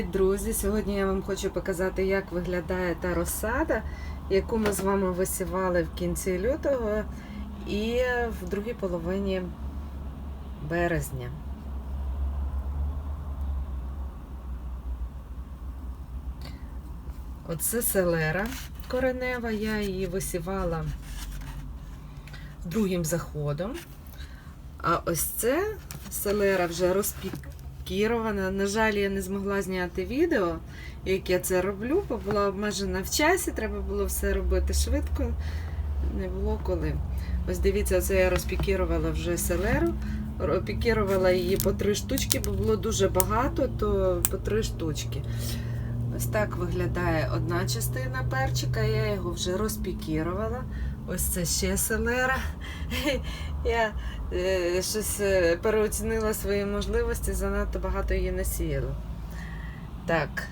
Привіт, друзі! Сьогодні я вам хочу показати, як виглядає та розсада, яку ми з вами висівали в кінці лютого і в другій половині березня. Оце селера коренева, я її висівала другим заходом. А ось це селера вже розпікірована. На жаль, я не змогла зняти відео, як я це роблю, бо була обмежена в часі, треба було все робити швидко. Не було коли. Ось дивіться, це я розпікірувала вже селеру. Пікірувала її по три штучки, бо було дуже багато, то по три штучки. Ось так виглядає одна частина перчика, я його вже розпікірувала. Ось це ще селера. Я е, щось е, переоцінила свої можливості, занадто багато її насіяла. Так,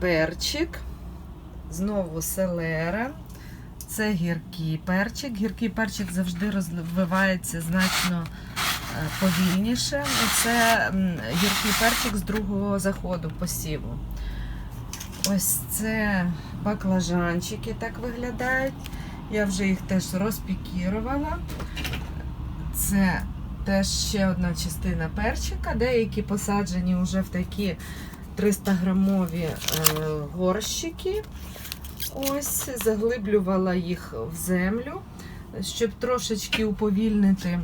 перчик, знову селера. Це гіркий перчик. Гіркий перчик завжди розвивається значно е, повільніше. Це гіркий перчик з другого заходу посіву. Ось це баклажанчики так виглядають. Я вже їх теж розпікірувала. Це теж ще одна частина перчика. Деякі посаджені вже в такі 300 грамові е, горщики. Ось, заглиблювала їх в землю, щоб трошечки уповільнити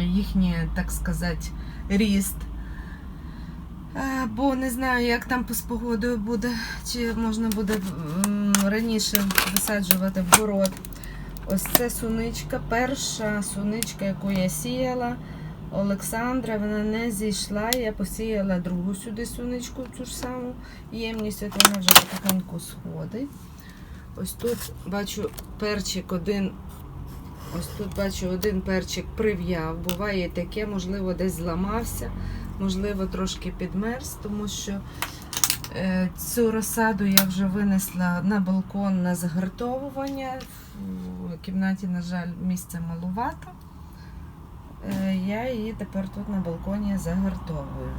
їхній, так сказати, ріст. Е, Бо не знаю, як там з погодою буде, чи можна буде раніше висаджувати в город. Ось це суничка, перша суничка, яку я сіяла. Олександра, вона не зійшла. Я посіяла другу сюди суничку, цю ж саму ємність, от вона вже потихеньку сходить. Ось тут бачу перчик один. Ось тут бачу один перчик прив'яв. Буває таке, можливо, десь зламався, можливо, трошки підмерз, тому що е, цю розсаду я вже винесла на балкон на загартовування. В кімнаті, на жаль, місця малувато. Е, Я її тепер тут на балконі загартовую.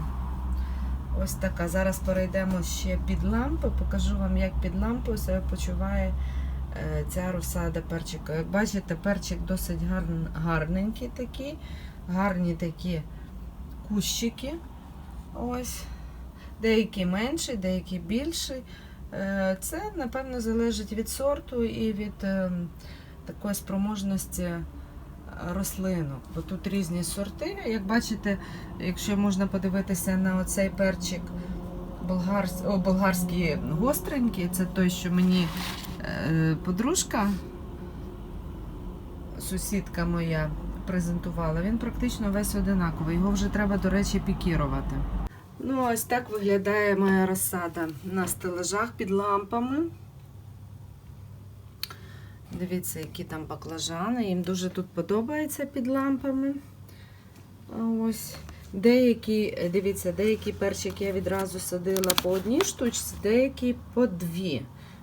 Ось така. Зараз перейдемо ще під лампу. Покажу вам, як під лампою себе почуває е, ця розсада перчика. Як бачите, перчик досить гарненький такий, гарні такі кущики. Ось. Деякі менші, деякі більші. Е, Це, напевно, залежить від сорту і від е, такої спроможності рослинок. Бо тут різні сорти. Як бачите, якщо можна подивитися на оцей перчик болгарсь... О, болгарський гостренький, це той, що мені е, подружка, сусідка моя, презентувала. Він практично весь одинаковий. Його вже треба, до речі, пікірувати. Ну, ось так виглядає моя розсада на стелажах під лампами. Дивіться, які там баклажани. Їм дуже тут подобається під лампами. Ось. Деякі, дивіться, деякі перчики я відразу садила по одній штучці, деякі по дві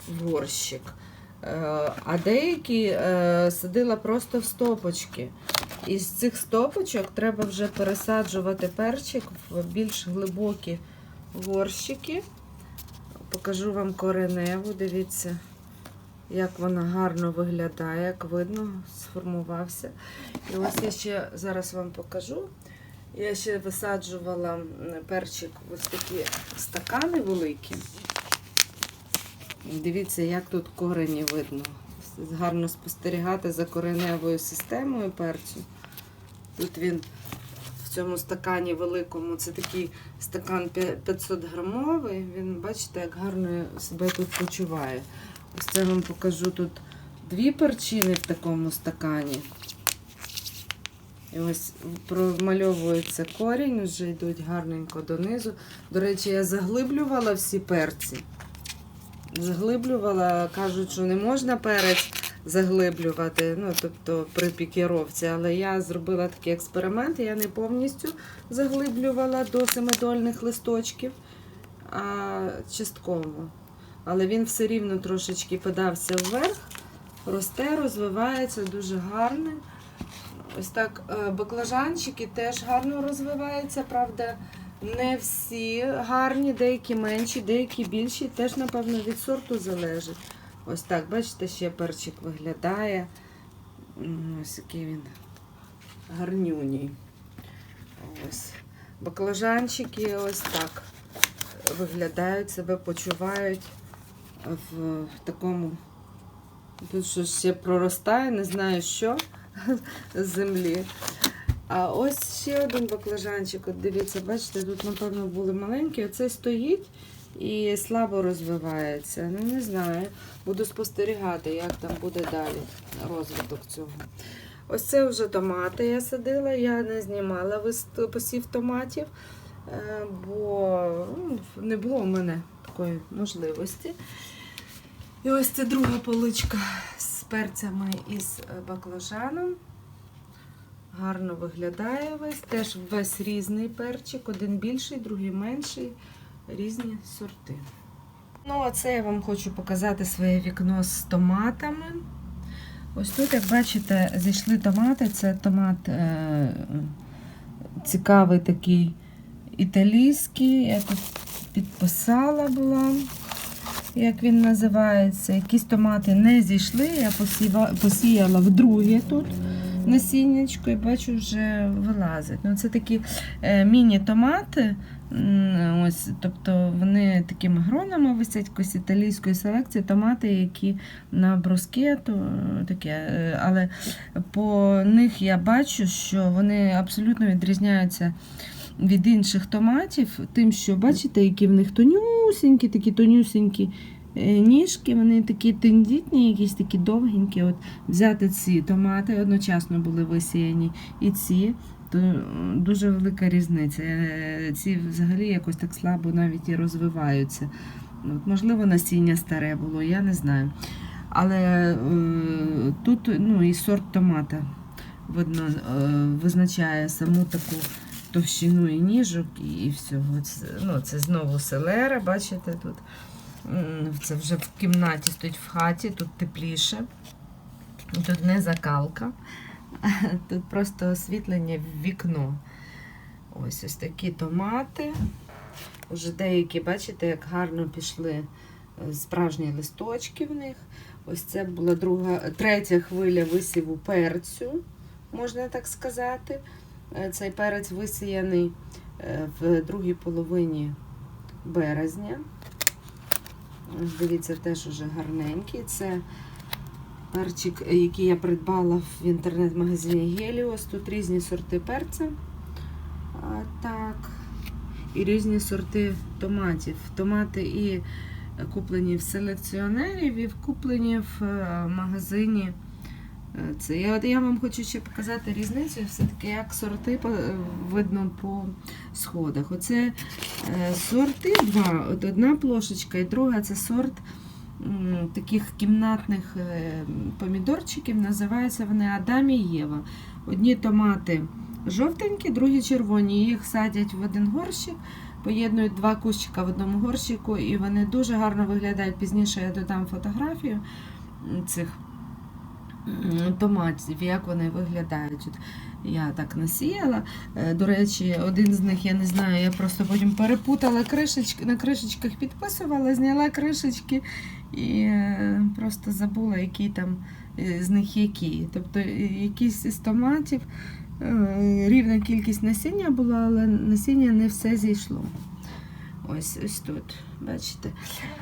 в горщик. Е, А деякі е, садила просто в стопочки. Із цих стопочок треба вже пересаджувати перчик в більш глибокі горщики. Покажу вам кореневу, дивіться, як вона гарно виглядає, як видно, сформувався. І ось я ще зараз вам покажу. Я ще висаджувала перчик в ось такі стакани великі. Дивіться, як тут корені видно. Гарно спостерігати за кореневою системою перцю. Тут він в цьому стакані великому, це такий стакан 500 грамовий. Він, бачите, як гарно себе тут почуває. Ось це вам покажу тут дві перчини в такому стакані. І ось промальовується корінь, вже йдуть гарненько донизу. До речі, я заглиблювала всі перці. Заглиблювала, кажуть, що не можна перець заглиблювати, ну, тобто при пікіровці. Але я зробила такий експеримент, я не повністю заглиблювала до семидольних листочків, а частково. Але він все рівно трошечки подався вверх, росте, розвивається дуже гарно. Ось так е, баклажанчики теж гарно розвиваються, правда, Не всі гарні, деякі менші, деякі більші. Теж, напевно, від сорту залежить. Ось так, бачите, ще перчик виглядає. Ось який він гарнюній. Ось. Баклажанчики ось так виглядають, себе почувають в такому. Тут щось ще проростає, не знаю що з землі. А ось ще один баклажанчик. От дивіться, бачите, тут, напевно, були маленькі. Оцей стоїть і слабо розвивається. Ну, не знаю. Буду спостерігати, як там буде далі розвиток цього. Ось це вже томати я садила, я не знімала посів томатів, е, бо ну, не було в мене такої можливості. І ось це друга поличка з перцями і з е, баклажаном. Гарно виглядає весь. Теж весь різний перчик. Один більший, другий менший. Різні сорти. Ну, оце я вам хочу показати своє вікно з томатами. Ось тут, як бачите, зійшли томати. Це томат е, цікавий такий італійський. Я тут підписала була, як він називається. Якісь томати не зійшли. Я посіяла вдруге тут насіннячко і бачу, вже вилазить. Ну, це такі е, міні-томати. Ось, тобто вони такими гронами висять якось італійської селекції, томати, які на брускету, е, таке. е, Але по них я бачу, що вони абсолютно відрізняються від інших томатів, тим, що бачите, які в них тонюсінькі, такі тонюсінькі е, ніжки, вони такі тендітні, якісь такі довгенькі. От взяти ці томати одночасно були висіяні і ці. То дуже велика різниця. Е, Ці взагалі якось так слабо навіть і розвиваються. От, можливо, насіння старе було, я не знаю. Але е, тут ну, і сорт томата видно, е, визначає саму таку товщину і ніжок, і всього. Це, ну, це знову селера, бачите, тут. Це вже в кімнаті стоїть в хаті, тут тепліше. Тут не закалка. Тут просто освітлення в вікно. Ось ось такі томати. Уже деякі, бачите, як гарно пішли е, справжні листочки в них. Ось це була друга, третя хвиля висіву перцю, можна так сказати. Е, Цей перець висіяний е, в другій половині березня. Дивіться, теж уже гарненький. Це перчик, який я придбала в інтернет-магазині Геліос. Тут різні сорти перця. А, так. І різні сорти томатів. Томати і куплені в селекціонерів, і куплені в е, магазині. Е, Це я, я вам хочу ще показати різницю, все-таки як сорти е, видно по сходах. Оце е, сорти два. От одна плошечка і друга це сорт таких кімнатних помідорчиків. Називаються вони Адам і Єва. Одні томати жовтенькі, другі червоні. Їх садять в один горщик, поєднують два кущика в одному горщику, і вони дуже гарно виглядають. Пізніше я додам фотографію цих томатів, як вони виглядають. Я так насіяла. Е, До речі, один з них, я не знаю, я просто потім перепутала кришечки, на кришечках підписувала, зняла кришечки і е, просто забула, які там е, з них які. Тобто якісь із томатів рівна кількість насіння була, але насіння не все зійшло. Ось ось тут, бачите.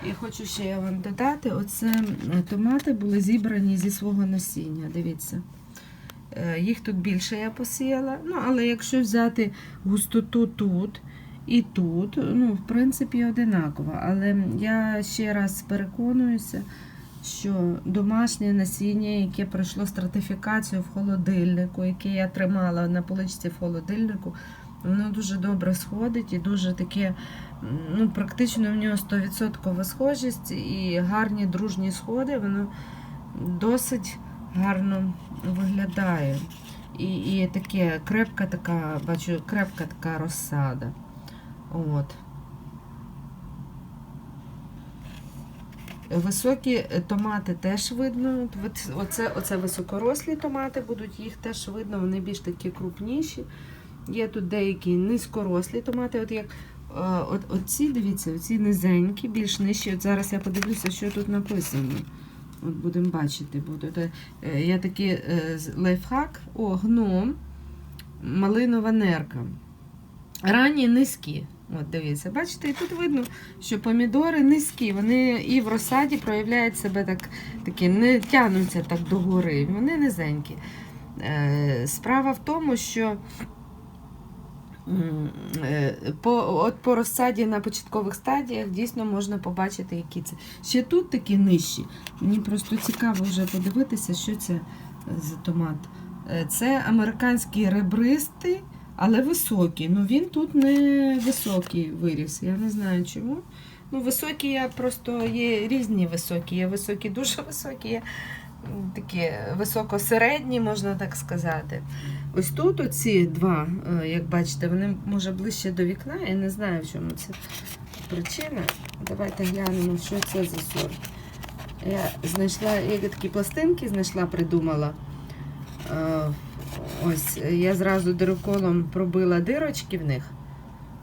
І хочу ще я вам додати: оце томати були зібрані зі свого насіння. Дивіться. Е, Їх тут більше я посіяла. Ну, але якщо взяти густоту тут і тут, ну, в принципі, одинаково. Але я ще раз переконуюся, що домашнє насіння, яке пройшло стратифікацію в холодильнику, яке я тримала на поличці в холодильнику, воно дуже добре сходить і дуже таке, ну, практично в нього 100% схожість і гарні дружні сходи, воно досить гарно виглядає. І, і таке крепка така, бачу, крепка така розсада. От. Високі томати теж видно. Оце, оце високорослі томати будуть, їх теж видно, вони більш такі крупніші. Є тут деякі низькорослі томати, от як от, от ці, дивіться, оці низенькі, більш нижчі. От зараз я подивлюся, що тут написано. От будемо бачити. Буду. Е, Я такий е, лайфхак. О, гном, малинова нерка. Ранні низькі. От дивіться, бачите, і тут видно, що помідори низькі, вони і в розсаді проявляють себе так, такі, не тягнуться так догори, вони низенькі. Е, Справа в тому, що е, по, от по розсаді на початкових стадіях дійсно можна побачити, які це. Ще тут такі нижчі. Мені просто цікаво вже подивитися, що це за томат. Е, Це американський ребристий, але високий. Ну він тут не високий виріс. Я не знаю чому. Ну, високі я просто є різні високі. Є високі, дуже високі, є такі високо-середні, можна так сказати. Ось тут оці два, е, як бачите, вони може ближче до вікна. Я не знаю, в чому це причина. Давайте глянемо, що це за сорт. Я знайшла, я такі пластинки знайшла, придумала. Е, Ось я зразу дироколом пробила дирочки в них.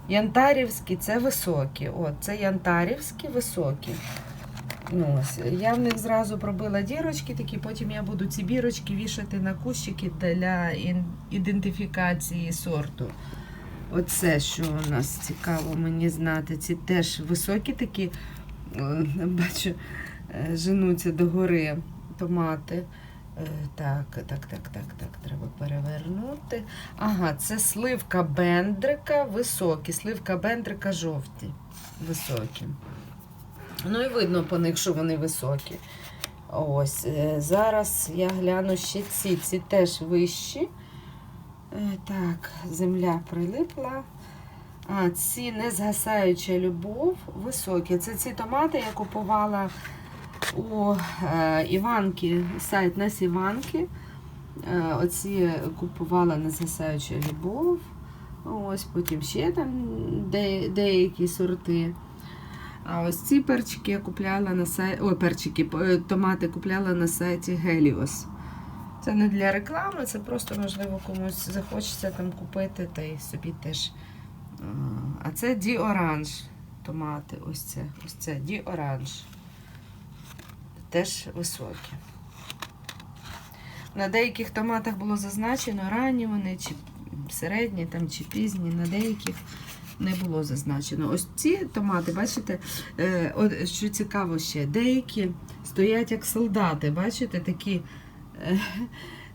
Янтарівські це високі. От, це янтарівські високі. Ось, я в них зразу пробила дірочки, такі, потім я буду ці бірочки вішати на кущики для ідентифікації сорту. Оце, що у нас цікаво мені знати. Ці теж високі такі, е, бачу, е, женуться до гори томати. Е, Так, так, так, так, так, треба перевернути. Ага, це сливка бендрика високі, сливка бендрика жовті, високі. Ну і видно по них, що вони високі. Ось, е, зараз я гляну ще ці. Ці теж вищі. Е, Так, земля прилипла. А, ці незгасаюча любов високі. Це ці томати я купувала у е, Іванки, сайт нас Іванки. Е, оці купувала незгасаюча любов. Ось потім ще там де, деякі сорти. А ось ці перчики я купляла на сайті. Ой, перчики, е, томати купляла на сайті Helios. Це не для реклами, це просто, можливо, комусь захочеться там купити та й собі теж. А це Ді Оранж томати. Ось це. Ось це Ді Оранж. Теж високі. На деяких томатах було зазначено ранні вони, чи середні, там, чи пізні, на деяких не було зазначено. Ось ці томати, бачите, е, що цікаво ще, деякі стоять як солдати, бачите, такі е,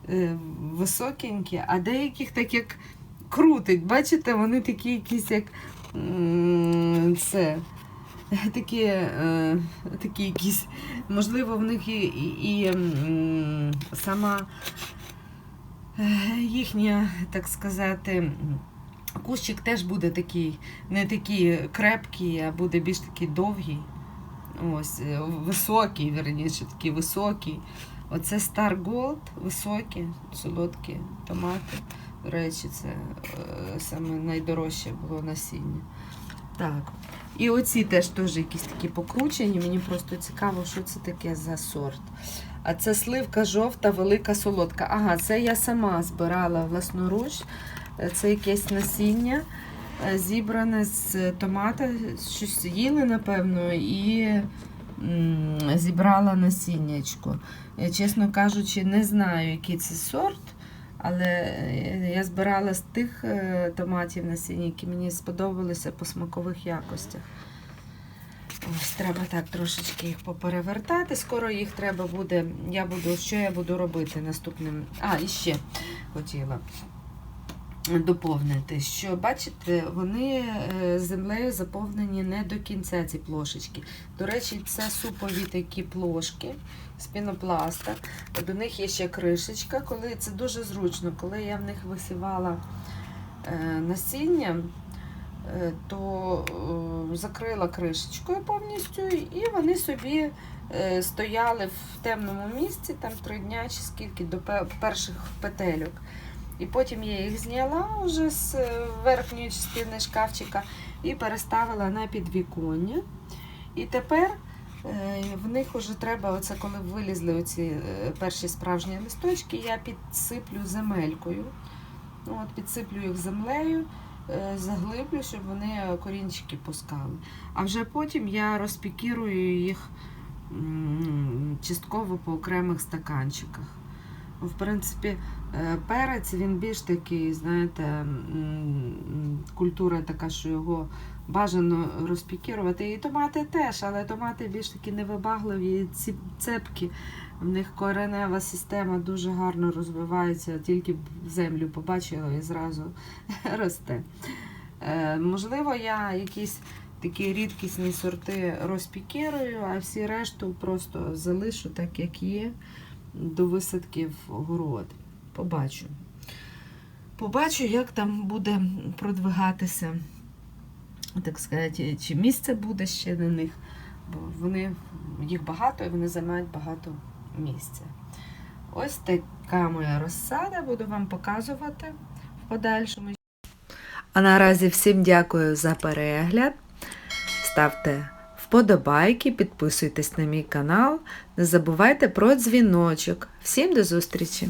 е, високенькі, а деяких так як крутить. Бачите, вони такі якісь як це. Такі, такі якісь, можливо, в них і, і, і сама їхня, так сказати, кущик теж буде такий, не такий крепкий, а буде більш такий довгий. Ось, е, високий, верніше, такий високий. Оце Star Gold, високі, солодкі томати. До речі, це е, саме найдорожче було насіння. Так. І оці теж теж якісь такі покручені. Мені просто цікаво, що це таке за сорт. А це сливка жовта, велика солодка. Ага, це я сама збирала власноруч. Це якесь насіння е, зібране з томата. Щось їли, напевно, і зібрала насіннячко. Чесно кажучи, не знаю, який це сорт. Але е, я збирала з тих е, томатів насіння, які мені сподобалися по смакових якостях. Ось треба так трошечки їх поперевертати. Скоро їх треба буде. Я буду, що я буду робити наступним. А, і ще хотіла доповнити, що бачите, вони е, землею заповнені не до кінця ці плошечки. До речі, це супові такі плошки з пінопласта. До них є ще кришечка, коли це дуже зручно. Коли я в них висівала е, насіння, е, то закрила кришечкою повністю, і вони собі стояли в темному місці, там три дня чи скільки до перших петельок. І потім я їх зняла вже з е, верхньої частини шкафчика і переставила на підвіконня. І тепер е, в них вже треба, оце коли вилізли оці е, перші справжні листочки, я підсиплю земелькою. От підсиплю їх землею, заглиблю, щоб вони корінчики пускали. А вже потім я розпікірую їх частково по окремих стаканчиках. В принципі, перець він більш такий, знаєте, культура така, що його бажано розпікірувати. І томати теж, але томати більш такі невибагливі, ці цепкі. В них коренева система дуже гарно розвивається, тільки землю побачила і зразу росте. Е, можливо, я якісь такі рідкісні сорти розпікірую, а всі решту просто залишу так, як є, до висадки в город. Побачу. Побачу, як там буде продвигатися, так сказати, чи місце буде ще на них, бо вони, їх багато і вони займають багато місця. Ось така моя розсада, буду вам показувати в подальшому. А наразі всім дякую за перегляд. Ставте вподобайки, підписуйтесь на мій канал. Не забувайте про дзвіночок. Всім до зустрічі!